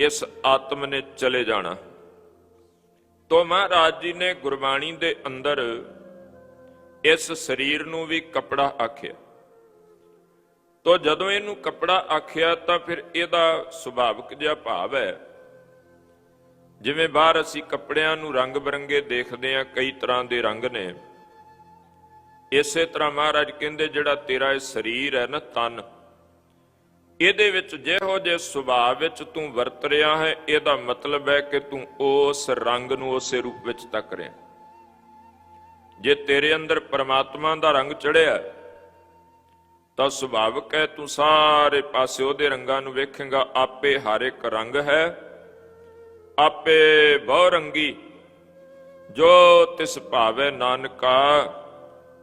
ਇਸ ਆਤਮ ਨੇ ਚਲੇ ਜਾਣਾ। ਤੋ ਮਹਾਰਾਜ ਜੀ ਨੇ ਗੁਰਬਾਣੀ ਦੇ ਅੰਦਰ ਇਸ ਸਰੀਰ ਨੂੰ ਵੀ ਕਪੜਾ ਆਖਿਆ। ਤੋ ਜਦੋਂ ਇਹਨੂੰ ਕਪੜਾ ਆਖਿਆ ਤਾਂ ਫਿਰ ਇਹਦਾ ਸੁਭਾਵਿਕ ਜਿਹਾ ਭਾਵ ਹੈ। ਜਿਵੇਂ ਬਾਹਰ ਅਸੀਂ ਕੱਪੜਿਆਂ ਨੂੰ ਰੰਗ ਬਰੰਗੇ ਦੇਖਦੇ ਹਾਂ, ਕਈ ਤਰ੍ਹਾਂ ਦੇ ਰੰਗ ਨੇ। ਇਸੇ ਤਰ੍ਹਾਂ ਮਹਾਰਾਜ ਕਹਿੰਦੇ, ਜਿਹੜਾ ਤੇਰਾ ਇਹ ਸਰੀਰ ਹੈ ਨਾ, ਤਨ ਇਹਦੇ ਵਿੱਚ ਜਿਹੋ ਜੇ ਸੁਭਾਅ ਵਿੱਚ ਤੂੰ ਵਰਤ ਰਿਹਾ ਹੈ, ਇਹਦਾ ਮਤਲਬ ਹੈ ਕਿ ਤੂੰ ਉਸ ਰੰਗ ਨੂੰ ਉਸੇ ਰੂਪ ਵਿੱਚ ਤੱਕ ਰਿਹਾ। ਜੇ ਤੇਰੇ ਅੰਦਰ ਪਰਮਾਤਮਾ ਦਾ ਰੰਗ ਚੜਿਆ, ਤਾਂ ਸੁਭਾਵਕ ਹੈ ਤੂੰ ਸਾਰੇ ਪਾਸੇ ਉਹਦੇ ਰੰਗਾਂ ਨੂੰ ਵੇਖੇਗਾ, ਆਪੇ ਹਰ ਇੱਕ ਰੰਗ ਹੈ, ਆਪੇ ਬਹੁ ਰੰਗੀ, ਜੋ ਤਿਸ ਭਾਵੇ ਨਾਨਕਾ,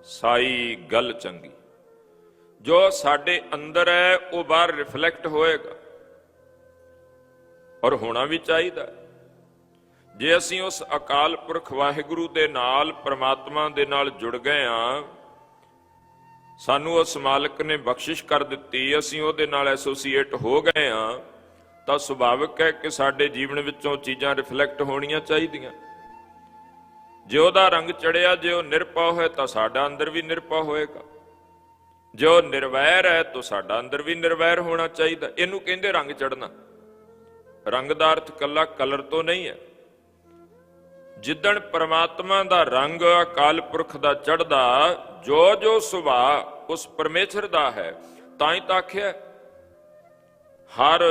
ਸਾਈ ਗੱਲ ਚੰਗੀ। ਜੋ ਸਾਡੇ ਅੰਦਰ ਹੈ, ਉਹ ਬਾਹਰ ਰਿਫਲੈਕਟ ਹੋਏਗਾ। ਔਰ ਹੋਣਾ ਵੀ ਚਾਹੀਦਾ ਜੇ ਅਸੀਂ ਉਸ ਅਕਾਲ ਪੁਰਖ ਵਾਹਿਗੁਰੂ ਦੇ ਨਾਲ, ਪ੍ਰਮਾਤਮਾ ਦੇ ਨਾਲ ਜੁੜ ਗਏ ਆ ਸਾਨੂੰ ਉਸ ਮਾਲਕ ਨੇ ਬਖਸ਼ਿਸ਼ ਕਰ ਦਿੱਤੀ, ਅਸੀਂ ਉਹਦੇ ਨਾਲ ਐਸੋਸੀਏਟ ਹੋ ਗਏ ਆ ਤਾਂ ਸੁਭਾਵਿਕ ਹੈ ਕਿ ਸਾਡੇ ਜੀਵਨ ਵਿੱਚੋਂ ਚੀਜ਼ਾਂ ਰਿਫਲੈਕਟ ਹੋਣੀਆਂ ਚਾਹੀਦੀਆਂ। ਜੇ ਉਹਦਾ ਰੰਗ ਚੜਿਆ, ਜੇ ਉਹ ਨਿਰਪਉ ਹੈ, ਤਾਂ ਸਾਡਾ ਅੰਦਰ ਵੀ ਨਿਰਪਉ ਹੋਏਗਾ। ਜੋ ਨਿਰਵੈਰ ਹੈ, ਤਾਂ ਸਾਡਾ ਅੰਦਰ ਵੀ ਨਿਰਵੈਰ ਹੋਣਾ ਚਾਹੀਦਾ। ਇਹਨੂੰ ਕਹਿੰਦੇ ਰੰਗ ਚੜਨਾ ਰੰਗ ਦਾ ਅਰਥ ਕੱਲਾ ਕਲਰ ਤੋਂ ਨਹੀਂ ਹੈ। ਜਿੱਦਣ ਪਰਮਾਤਮਾ ਦਾ ਰੰਗ ਅਕਾਲ ਪੁਰਖ ਦਾ ਚੜਦਾ ਜੋ ਜੋ ਸੁਭਾਅ ਉਸ ਪਰਮੇਸ਼ਰ ਦਾ ਹੈ, ਤਾਂ ਹੀ ਤਾਂ ਆਖਿਆ ਹਰ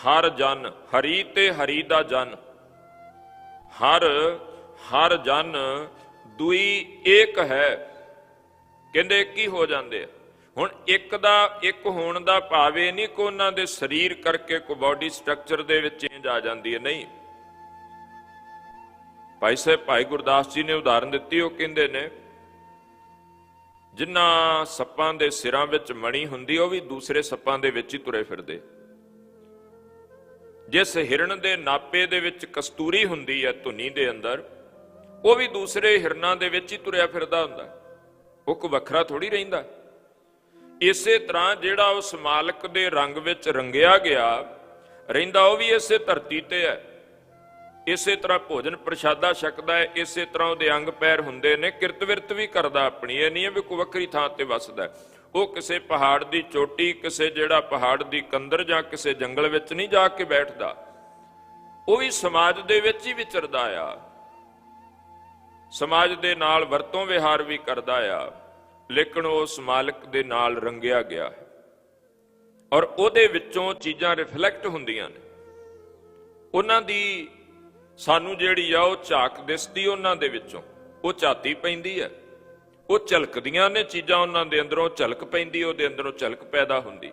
ਹਰ ਜਨ, ਹਰੀ ਤੇ ਹਰੀ ਦਾ ਜਨ। ਹਰ ਹਰ ਜਨ, ਦੁਈ ਏਕ ਹੈ। ਕਹਿੰਦੇ ਇੱਕ ਹੀ ਹੋ ਜਾਂਦੇ ਆ। ਹੁਣ ਇੱਕ ਦਾ, ਇੱਕ ਹੋਣ ਦਾ ਭਾਵੇਂ ਨਹੀਂ ਕਿ ਉਹਨਾਂ ਦੇ ਸਰੀਰ ਕਰਕੇ ਕੋ ਬਾਡੀ ਸਟਰਕਚਰ ਦੇ ਵਿੱਚ ਚੇਂਜ ਆ ਜਾਂਦੀ ਹੈ, ਨਹੀਂ। ਭਾਈ ਸਾਹਿਬ, ਭਾਈ ਗੁਰਦਾਸ ਜੀ ਨੇ ਉਦਾਹਰਨ ਦਿੱਤੀ, ਉਹ ਕਹਿੰਦੇ ਨੇ ਜਿਨ੍ਹਾਂ ਸੱਪਾਂ ਦੇ ਸਿਰਾਂ ਵਿੱਚ ਮਣੀ ਹੁੰਦੀ, ਉਹ ਵੀ ਦੂਸਰੇ ਸੱਪਾਂ ਦੇ ਵਿੱਚ ਹੀ ਤੁਰੇ ਫਿਰਦੇ। ਜਿਸ ਹਿਰਨ ਦੇ ਨਾਪੇ ਦੇ ਵਿੱਚ ਕਸਤੂਰੀ ਹੁੰਦੀ ਹੈ, ਧੁਨੀ ਦੇ ਅੰਦਰ, ਉਹ ਵੀ ਦੂਸਰੇ ਹਿਰਨਾਂ ਦੇ ਵਿੱਚ ਹੀ ਤੁਰਿਆ ਫਿਰਦਾ ਹੁੰਦਾ। ਉਹ ਕੋ ਵੱਖਰਾ ਥੋੜੀ ਰਹਿੰਦਾ। ਇਸੇ ਤਰ੍ਹਾਂ ਜਿਹੜਾ ਉਸ ਮਾਲਕ ਦੇ ਰੰਗ ਵਿੱਚ ਰੰਗਿਆ ਗਿਆ, ਰਹਿੰਦਾ ਉਹ ਵੀ ਇਸੇ ਧਰਤੀ ਤੇ ਹੈ। ਇਸੇ ਤਰ੍ਹਾਂ ਭੋਜਨ ਪ੍ਰਸ਼ਾਦਾ ਛਕਦਾ ਹੈ, ਇਸੇ ਤਰ੍ਹਾਂ ਉਹਦੇ ਅੰਗ ਪੈਰ ਹੁੰਦੇ ਨੇ, ਕਿਰਤ ਵਿਰਤ ਵੀ ਕਰਦਾ ਆਪਣੀ, ਇਹ ਨਹੀਂ ਹੈ ਵੀ ਕੋਈ ਵੱਖਰੀ ਥਾਂ ਤੇ ਵੱਸਦਾ ਉਹ ਕਿਸੇ ਪਹਾੜ ਦੀ ਚੋਟੀ, ਕਿਸੇ ਜਿਹੜਾ ਪਹਾੜ ਦੀ ਕੰਦਰ ਜਾਂ ਕਿਸੇ ਜੰਗਲ ਵਿੱਚ ਨਹੀਂ ਜਾ ਕੇ ਬੈਠਦਾ। ਉਹ ਵੀ ਸਮਾਜ ਦੇ ਵਿੱਚ ਹੀ ਵਿਚਰਦਾ ਆ। ਸਮਾਜ ਦੇ ਨਾਲ ਵਰਤੋਂ ਵਿਹਾਰ ਵੀ ਕਰਦਾ ਆ, ਲੇਕਿਨ ਉਸ ਮਾਲਕ ਦੇ ਨਾਲ ਰੰਗਿਆ ਗਿਆ ਹੈ। ਔਰ ਉਹਦੇ ਵਿੱਚੋਂ ਚੀਜ਼ਾਂ ਰਿਫਲੈਕਟ ਹੁੰਦੀਆਂ ਨੇ। ਉਹਨਾਂ ਦੀ ਸਾਨੂੰ ਜਿਹੜੀ ਆ, ਉਹ ਝਾਕ ਦਿਸਦੀ ਉਹਨਾਂ ਦੇ ਵਿੱਚੋਂ। ਉਹ ਝਾਤੀ ਪੈਂਦੀ ਹੈ ਉਹ ਝਲਕਦੀਆਂ ਨੇ ਚੀਜ਼ਾਂ ਉਹਨਾਂ ਦੇ ਅੰਦਰੋਂ, ਝਲਕ ਪੈਂਦੀ, ਉਹਦੇ ਅੰਦਰੋਂ ਝਲਕ ਪੈਦਾ ਹੁੰਦੀ।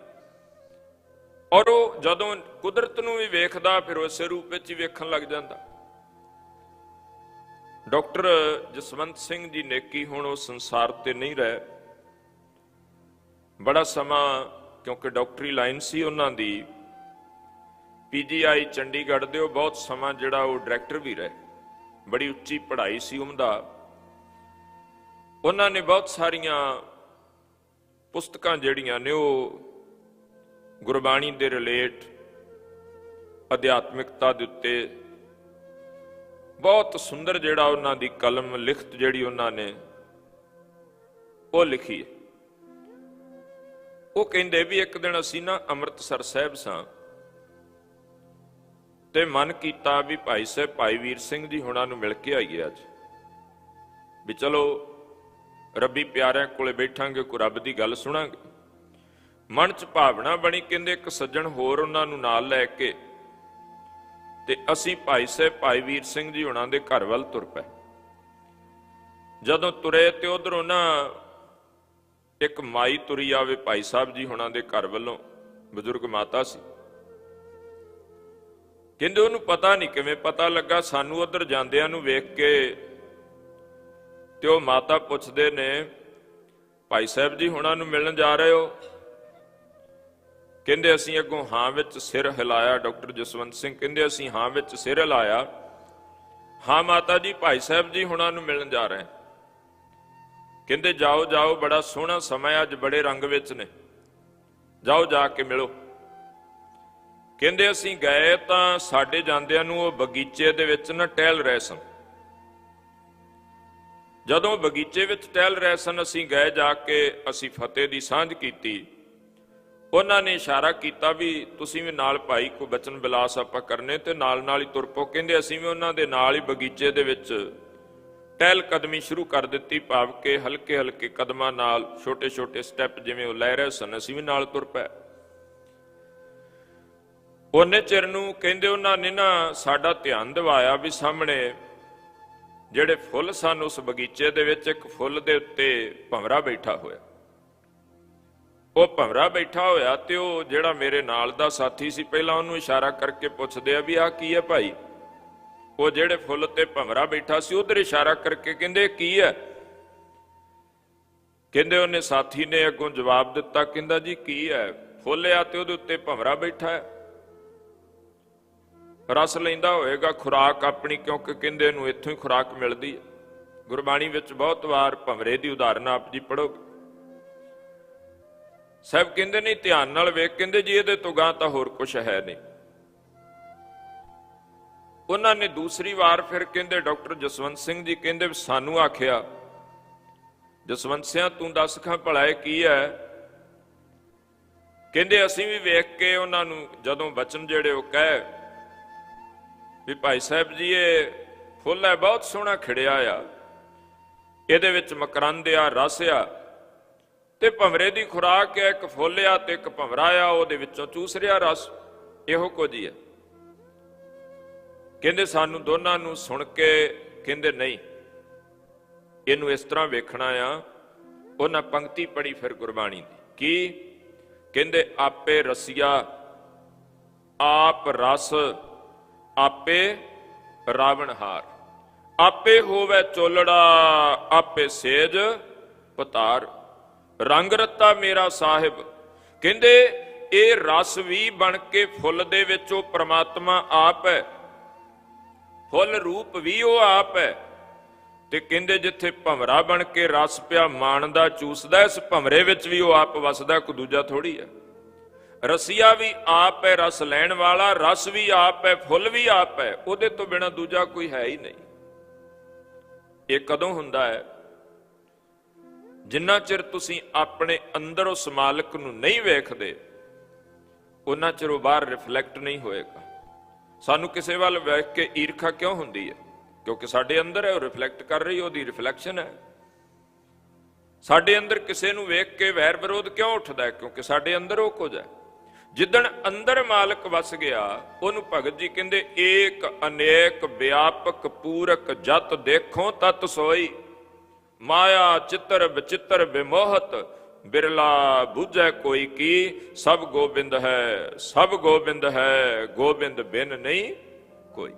ਔਰ ਉਹ ਜਦੋਂ ਕੁਦਰਤ ਨੂੰ ਵੀ ਵੇਖਦਾ, ਫਿਰ ਉਸੇ ਰੂਪ ਵਿੱਚ ਹੀ ਵੇਖਣ ਲੱਗ ਜਾਂਦਾ। ਡਾਕਟਰ ਜਸਵੰਤ ਸਿੰਘ ਜੀ ਨੇਕੀ ਹੁਣ ਉਹ ਸੰਸਾਰ ਤੇ ਨਹੀਂ ਰਹੇ। ਬੜਾ ਸਮਾਂ ਕਿਉਂਕਿ ਡਾਕਟਰੀ ਲਾਈਨ ਸੀ ਉਹਨਾਂ ਦੀ ਪੀਜੀਆਈ ਚੰਡੀਗੜ੍ਹ ਦੇ ਉਹ ਬਹੁਤ ਸਮਾਂ ਜਿਹੜਾ ਉਹ ਡਾਇਰੈਕਟਰ ਵੀ ਰਹੇ। ਬੜੀ ਉੱਚੀ ਪੜ੍ਹਾਈ ਸੀ ਉਹਦਾ। ਉਹਨਾਂ ਨੇ ਬਹੁਤ ਸਾਰੀਆਂ ਪੁਸਤਕਾਂ ਜਿਹੜੀਆਂ ਨੇ ਉਹ ਗੁਰਬਾਣੀ ਦੇ ਰਿਲੇਟ ਅਧਿਆਤਮਿਕਤਾ ਦੇ ਉੱਤੇ ਬਹੁਤ ਸੁੰਦਰ ਜਿਹੜਾ ਉਹਨਾਂ ਦੀ ਕਲਮ ਲਿਖਤ ਜਿਹੜੀ ਉਹਨਾਂ ਨੇ, ਉਹ ਲਿਖੀ ਹੈ। ਉਹ ਕਹਿੰਦੇ ਵੀ ਇੱਕ ਦਿਨ ਅਸੀਂ ਨਾ ਅੰਮ੍ਰਿਤਸਰ ਸਾਹਿਬ ਸਾਂ ਤੇ ਮਨ ਕੀਤਾ ਵੀ ਭਾਈ ਸਾਹਿਬ, ਭਾਈ ਵੀਰ ਸਿੰਘ ਜੀ ਹੁਣਾਂ ਨੂੰ ਮਿਲ ਕੇ ਆਈਏ ਅੱਜ। ਵੀ ਚਲੋ ਰੱਬੀ ਪਿਆਰਿਆਂ ਕੋਲੇ ਬੈਠਾਂਗੇ ਕੋ ਰੱਬ ਦੀ ਗੱਲ ਸੁਣਾਂਗੇ। ਮਨ ਚ ਭਾਵਨਾ ਬਣੀ, ਕਹਿੰਦੇ ਇੱਕ ਸੱਜਣ ਹੋਰ ਉਹਨਾਂ ਨੂੰ ਨਾਲ ਲੈ ਕੇ ਤੇ ਅਸੀਂ ਭਾਈ ਸਾਹਿਬ, ਭਾਈ ਵੀਰ ਸਿੰਘ ਜੀ ਹੁਣਾਂ ਦੇ ਘਰ ਵੱਲ ਤੁਰ ਪਏ। ਜਦੋਂ ਤੁਰੇ ਤੇ ਉਧਰੋਂ ਨਾ ਇੱਕ ਮਾਈ ਤੁਰੀ ਆਵੇ ਭਾਈ ਸਾਹਿਬ ਜੀ ਹੁਣਾਂ ਦੇ ਘਰ ਵੱਲੋਂ, ਬਜ਼ੁਰਗ ਮਾਤਾ ਸੀ। ਕਹਿੰਦੇ ਉਹਨੂੰ ਪਤਾ ਨਹੀਂ ਕਿਵੇਂ ਪਤਾ ਲੱਗਾ, ਸਾਨੂੰ ਉਧਰ ਜਾਂਦਿਆਂ ਨੂੰ ਵੇਖ ਕੇ ਤੇ ਉਹ ਮਾਤਾ ਪੁੱਛਦੇ ਨੇ, ਭਾਈ ਸਾਹਿਬ ਜੀ ਹੁਣਾਂ ਨੂੰ ਮਿਲਣ ਜਾ ਰਹੇ ਹੋ? ਕਹਿੰਦੇ ਅਸੀਂ ਅੱਗੋਂ ਹਾਂ ਵਿੱਚ ਸਿਰ ਹਿਲਾਇਆ, ਡਾਕਟਰ ਜਸਵੰਤ ਸਿੰਘ ਕਹਿੰਦੇ ਅਸੀਂ ਹਾਂ ਵਿੱਚ ਸਿਰ ਹਿਲਾਇਆ। ਹਾਂ ਮਾਤਾ ਜੀ, ਭਾਈ ਸਾਹਿਬ ਜੀ ਹੁਣਾਂ ਨੂੰ ਮਿਲਣ ਜਾ ਰਹੇ। ਕਹਿੰਦੇ ਜਾਓ ਜਾਓ, ਬੜਾ ਸੋਹਣਾ ਸਮਾਂ ਅੱਜ ਬੜੇ ਰੰਗ ਵਿੱਚ ਨੇ। ਜਾਓ, ਜਾ ਕੇ ਮਿਲੋ। ਕਹਿੰਦੇ ਅਸੀਂ ਗਏ ਤਾਂ ਸਾਡੇ ਜਾਂਦਿਆਂ ਨੂੰ ਉਹ ਬਗੀਚੇ ਦੇ ਵਿੱਚ ਨਾ ਟਹਿਲ ਰਹੇ ਸਨ। ਜਦੋਂ ਬਗੀਚੇ ਵਿੱਚ ਟਹਿਲ ਰਹੇ ਸਨ, ਅਸੀਂ ਗਏ ਜਾ ਕੇ ਅਸੀਂ ਫਤਿਹ ਦੀ ਸਾਂਝ ਕੀਤੀ। ਉਹਨਾਂ ਨੇ ਇਸ਼ਾਰਾ ਕੀਤਾ ਵੀ ਤੁਸੀਂ ਵੀ ਨਾਲ ਭਾਈ ਕੋ ਬਚਨ ਬਿਲਾਸ ਆਪਾਂ ਕਰਨੇ ਤੇ ਨਾਲ ਨਾਲ ਹੀ ਤੁਰ ਪੋ ਕਹਿੰਦੇ ਅਸੀਂ ਵੀ ਉਹਨਾਂ ਦੇ ਨਾਲ ਹੀ ਬਗੀਚੇ ਦੇ ਵਿੱਚ ਟਹਿਲ ਕਦਮੀ ਸ਼ੁਰੂ ਕਰ ਦਿੱਤੀ ਭਾਵ ਕਿ ਹਲਕੇ ਹਲਕੇ ਕਦਮਾਂ ਨਾਲ ਛੋਟੇ ਛੋਟੇ ਸਟੈਪ ਜਿਵੇਂ ਉਹ ਲੈ ਰਹੇ ਸਨ, ਅਸੀਂ ਵੀ ਨਾਲ ਤੁਰ ਪਏ। ਉਹਨੇ ਚਿਰ ਨੂੰ ਕਹਿੰਦੇ ਉਹਨਾਂ ਨੇ ਨਾ ਸਾਡਾ ਧਿਆਨ ਦਿਵਾਇਆ ਵੀ ਸਾਹਮਣੇ ਜਿਹੜੇ ਫੁੱਲ ਸਨ ਉਸ ਬਗੀਚੇ ਦੇ ਵਿੱਚ ਇੱਕ ਫੁੱਲ ਦੇ ਉੱਤੇ ਭੰਵਰਾ ਬੈਠਾ ਹੋਇਆ। ਉਹ ਭੰਵਰਾ ਬੈਠਾ ਹੋਇਆ ਤੇ ਉਹ ਜਿਹੜਾ ਮੇਰੇ ਨਾਲ ਦਾ ਸਾਥੀ ਸੀ, ਪਹਿਲਾਂ ਉਹਨੂੰ ਇਸ਼ਾਰਾ ਕਰਕੇ ਪੁੱਛਦੇ ਆ ਵੀ ਆਹ ਕੀ ਹੈ ਭਾਈ? ਉਹ ਜਿਹੜੇ ਫੁੱਲ ਤੇ ਭੰਵਰਾ ਬੈਠਾ ਸੀ, ਉਧਰ ਇਸ਼ਾਰਾ ਕਰਕੇ ਕਹਿੰਦੇ ਕੀ ਹੈ? ਕਹਿੰਦੇ ਉਹਨੇ ਸਾਥੀ ਨੇ ਅੱਗੋਂ ਜਵਾਬ ਦਿੱਤਾ, ਕਹਿੰਦਾ ਜੀ ਕੀ ਹੈ? ਫੁੱਲ ਆ ਤੇ ਉਹਦੇ ਉੱਤੇ ਭੰਵਰਾ ਬੈਠਾ ਹੈ। ਰਸ ਲੈਂਦਾ ਹੋਏਗਾ ਖੁਰਾਕ ਆਪਣੀ, ਕਿਉਂਕਿ ਕਹਿੰਦੇ ਨੂੰ ਇੱਥੋਂ ਹੀ ਖੁਰਾਕ ਮਿਲਦੀ ਹੈ। ਗੁਰਬਾਣੀ ਵਿੱਚ ਬਹੁਤ ਵਾਰ ਭੰਵਰੇ ਦੀ ਉਦਾਹਰਨ ਆਪ ਜੀ ਪੜੋਗੇ ਸਭ ਕਹਿੰਦੇ ਨਹੀਂ, ਧਿਆਨ ਨਾਲ ਵੇਖ, ਕਹਿੰਦੇ ਜੀ ਇਹਦੇ ਤੋਂ ਗਾਂ ਤਾਂ ਹੋਰ ਕੁਝ ਹੈ ਨਹੀਂ। ਉਹਨਾਂ ਨੇ ਦੂਸਰੀ ਵਾਰ ਫਿਰ ਕਹਿੰਦੇ, ਡਾਕਟਰ ਜਸਵੰਤ ਸਿੰਘ ਜੀ ਕਹਿੰਦੇ ਵੀ ਸਾਨੂੰ ਆਖਿਆ, ਜਸਵੰਤ ਸਿਆ, ਤੂੰ ਦੱਸ ਖਾਂ ਭਲਾ ਕੀ ਹੈ? ਕਹਿੰਦੇ, ਅਸੀਂ ਵੀ ਵੇਖ ਕੇ ਉਹਨਾਂ ਨੂੰ ਜਦੋਂ ਬਚਨ ਜਿਹੜੇ ਉਹ ਕਹੇ ਵੀ ਭਾਈ ਸਾਹਿਬ ਜੀ, ਇਹ ਫੁੱਲ ਹੈ, ਬਹੁਤ ਸੋਹਣਾ ਖਿੜਿਆ ਆ। ਇਹਦੇ ਵਿੱਚ ਮਕਰੰਦ ਆ, ਰਸ ਆ। ਤੇ ਭੰਵਰੇ ਦੀ ਖੁਰਾਕ ਹੈ, ਇੱਕ ਫੁੱਲ ਤੇ ਇੱਕ ਭੰਵਰਾ ਆ, ਉਹਦੇ ਵਿੱਚੋਂ ਚੂਸ ਰਿਹਾ ਰਸ, ਇਹੋ ਕੁਝ ਹੀ ਹੈ। ਕਹਿੰਦੇ ਸਾਨੂੰ ਦੋਨਾਂ ਨੂੰ ਸੁਣ ਕੇ ਕਹਿੰਦੇ ਨਹੀਂ, ਇਹਨੂੰ ਇਸ ਤਰ੍ਹਾਂ ਵੇਖਣਾ ਆ, ਉਹਨਾਂ ਪੰਕਤੀ ਪੜੀ ਫਿਰ ਗੁਰਬਾਣੀ ਦੀ। ਕੀ? ਕਹਿੰਦੇ ਆਪੇ ਰਸੀਆ, ਆਪ ਰਸ, ਆਪੇ ਰਾਵਣਹਾਰ। ਆਪੇ ਹੋਵੇ ਚੋਲੜਾ, ਆਪੇ ਸੇਜ, ਪਤਾਰ। ਰੰਗ ਰੱਤਾ ਮੇਰਾ ਸਾਹਿਬ। ਕਹਿੰਦੇ, ਇਹ ਰਸ ਵੀ ਬਣ ਕੇ ਫੁੱਲ ਦੇ ਵਿੱਚ ਉਹ ਪ੍ਰਮਾਤਮਾ ਆਪ ਹੈ। ਫੁੱਲ ਰੂਪ ਵੀ ਉਹ ਆਪ ਹੈ। ਤੇ ਕਹਿੰਦੇ, ਜਿੱਥੇ ਭਮਰਾ ਬਣ ਕੇ ਰਸ ਪਿਆ ਮਾਣਦਾ ਚੂਸਦਾ ਇਸ ਭਮਰੇ ਵਿੱਚ ਵੀ ਉਹ ਆਪ ਵਸਦਾ ਕੋ ਦੂਜਾ ਥੋੜੀ ਹੈ। ਰਸੀਆ ਵੀ ਆਪ ਹੈ, ਰਸ ਲੈਣ ਵਾਲਾ, ਰਸ ਵੀ ਆਪ ਹੈ, ਫੁੱਲ ਵੀ ਆਪ ਹੈ। ਉਹਦੇ ਤੋਂ ਬਿਨਾ ਦੂਜਾ ਕੋਈ ਹੈ ਹੀ ਨਹੀਂ। ਇਹ ਕਦੋਂ ਹੁੰਦਾ ਹੈ? ਜਿੰਨਾ ਚਿਰ ਤੁਸੀਂ ਆਪਣੇ ਅੰਦਰ ਉਸ ਮਾਲਕ ਨੂੰ ਨਹੀਂ ਵੇਖਦੇ, ਉਹਨਾਂ ਚਿਰ ਉਹ ਬਾਹਰ ਰਿਫਲੈਕਟ ਨਹੀਂ ਹੋਏਗਾ। ਸਾਨੂੰ ਕਿਸੇ ਵੱਲ ਵੇਖ ਕੇ ਈਰਖਾ ਕਿਉਂ ਹੁੰਦੀ ਹੈ? ਕਿਉਂਕਿ ਸਾਡੇ ਅੰਦਰ ਹੈ, ਉਹ ਰਿਫਲੈਕਟ ਕਰ ਰਹੀ ਉਹਦੀ ਰਿਫਲੈਕਸ਼ਨ ਹੈ। ਸਾਡੇ ਅੰਦਰ ਕਿਸੇ ਨੂੰ ਵੇਖ ਕੇ ਵੈਰ ਵਿਰੋਧ ਕਿਉਂ ਉੱਠਦਾ ਹੈ? ਕਿਉਂਕਿ ਸਾਡੇ ਅੰਦਰ ਉਹ ਕੁਝ ਹੈ। ਜਿੱਦਣ ਅੰਦਰ ਮਾਲਕ ਵਸ ਗਿਆ, ਉਹਨੂੰ ਭਗਤ ਜੀ ਕਹਿੰਦੇ, ਏਕ ਅਨੇਕ ਵਿਆਪਕ ਪੂਰਕ ਜਤ ਦੇਖੋ ਤਤ ਸੋਈ। ਮਾਇਆ ਚਿੱਤਰ ਵਿਚਿੱਤਰ ਵਿਮੋਹਤ, ਬਿਰਲਾ ਬੁਝੈ ਕੋਈ ਕੀ, ਸਭ ਗੋਬਿੰਦ ਹੈ, ਸਭ ਗੋਬਿੰਦ ਹੈ, ਗੋਬਿੰਦ ਬਿਨ ਨਹੀਂ ਕੋਈ।